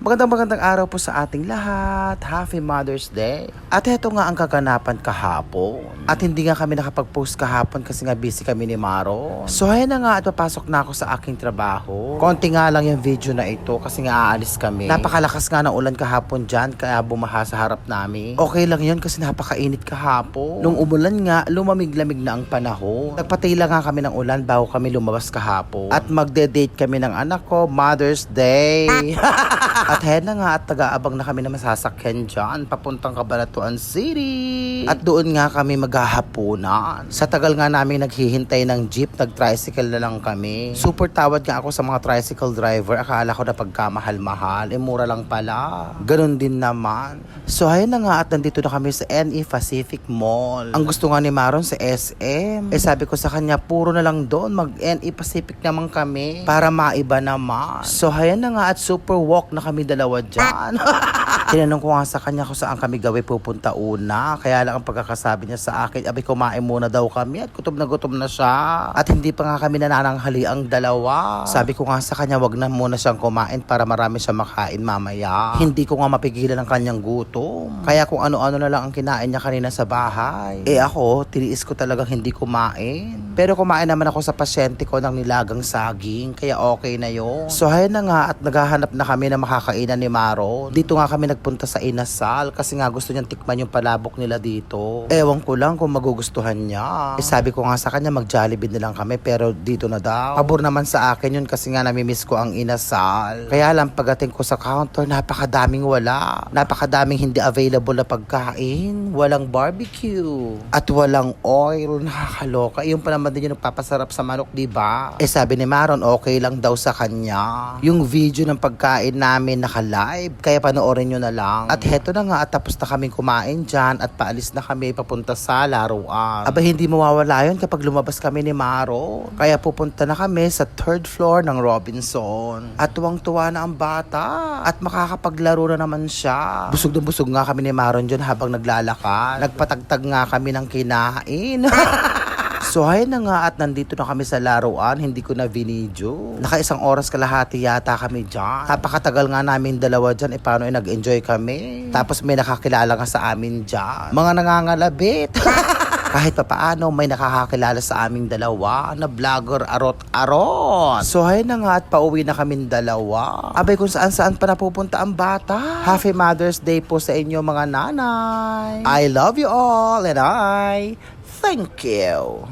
Magandang magandang araw po sa ating lahat. Happy Mother's Day. At ito nga ang kaganapan kahapon. At hindi nga kami nakapag-post kahapon kasi nga busy kami ni Maro. So ayan na nga at papasok na ako sa aking trabaho. Konti nga lang yung video na ito kasi nga aalis kami. Napakalakas nga ng ulan kahapon dyan kaya bumaha sa harap namin. Okay lang yun kasi napakainit kahapon. Nung umulan nga, lumamig-lamig na ang panahon. Nagpatila nga kami ng ulan bago kami lumabas kahapon. At magde-date kami ng anak ko, Mother's Day. at ayan na nga at taga-abang na kami na masasakyan dyan papuntang Cabanatuan City. At doon nga kami maghahaponan. Sa tagal nga namin naghihintay ng jeep, nag-tricycle na lang kami. Super tawad nga ako sa mga tricycle driver. Akala ko na pagkamahal-mahal, eh mura lang pala. Ganon din naman. So ayan na nga at nandito na kami sa NE Pacific Mall. Ang gusto nga ni Maron sa SM. Eh sabi ko sa kanya, puro na lang doon. Mag-NE Pacific naman kami. Para maiba naman. So ayan na nga at super walk na kami dalawa dyan. Tinanong ko nga sa kanya kung saan kami gawi pupunta una. Kaya lang ang pagkakasabi niya sa akin, abay kumain muna daw kami at gutom na gutom na siya. At hindi pa nga kami nanananghali ang dalawa. Sabi ko nga sa kanya, wag na muna siyang kumain para marami siya makain mamaya. Hindi ko nga mapigilan ang kanyang gutom. Kaya kung ano-ano na lang ang kinain niya kanina sa bahay. Eh ako, tiniis ko talagang hindi kumain. Pero kumain naman ako sa pasyente ko ng nilagang saging, kaya okay na yon. So ayan na nga at naghahanap na kami na makakainan ni Maro. Dito nga kami nagpunta sa Inasal kasi nga gusto niyang tikman yung palabok nila dito. Ewan ko lang kung magugustuhan niya. Eh sabi ko nga sa kanya mag-Jollibee na lang kami pero dito na daw. Pabor naman sa akin yun kasi nga namimiss ko ang Inasal. Kaya lang pagdating ko sa counter napakadaming wala. Napakadaming hindi available na pagkain. Walang barbecue. At walang oil. Nakakaloka. Yung pa naman din yung nagpapasarap sa manok, di ba? Eh sabi ni Maron, okay lang daw sa kanya. Yung video ng pagkain namin naka-live. Kaya panoorin nyo na lang. At heto na nga at tapos na kami kumain dyan at paalis na kami papunta sa laruan. Aba hindi mawawala yun kapag lumabas kami ni Maro. Kaya pupunta na kami sa third floor ng Robinson. At tuwang-tuwa na ang bata. At makakapaglaro na naman siya. Busog na busog nga kami ni Maron dyan habang naglalakad. Nagpatagtag nga kami ng kinain. So hay na nga at nandito na kami sa laruan, hindi ko na vinidyo. Naka isang oras kalahati yata kami dyan. Napakatagal nga namin dalawa dyan, eh paano eh nag-enjoy kami. Tapos may nakakilala nga sa amin dyan. Mga nangangalabit. Kahit pa paano, may nakakakilala sa aming dalawa na vlogger arot-arot. So hay na nga at pauwi na kaming dalawa. Abay kung saan saan pa napupunta ang bata. Happy Mother's Day po sa inyo mga nanay. I love you all and I thank you.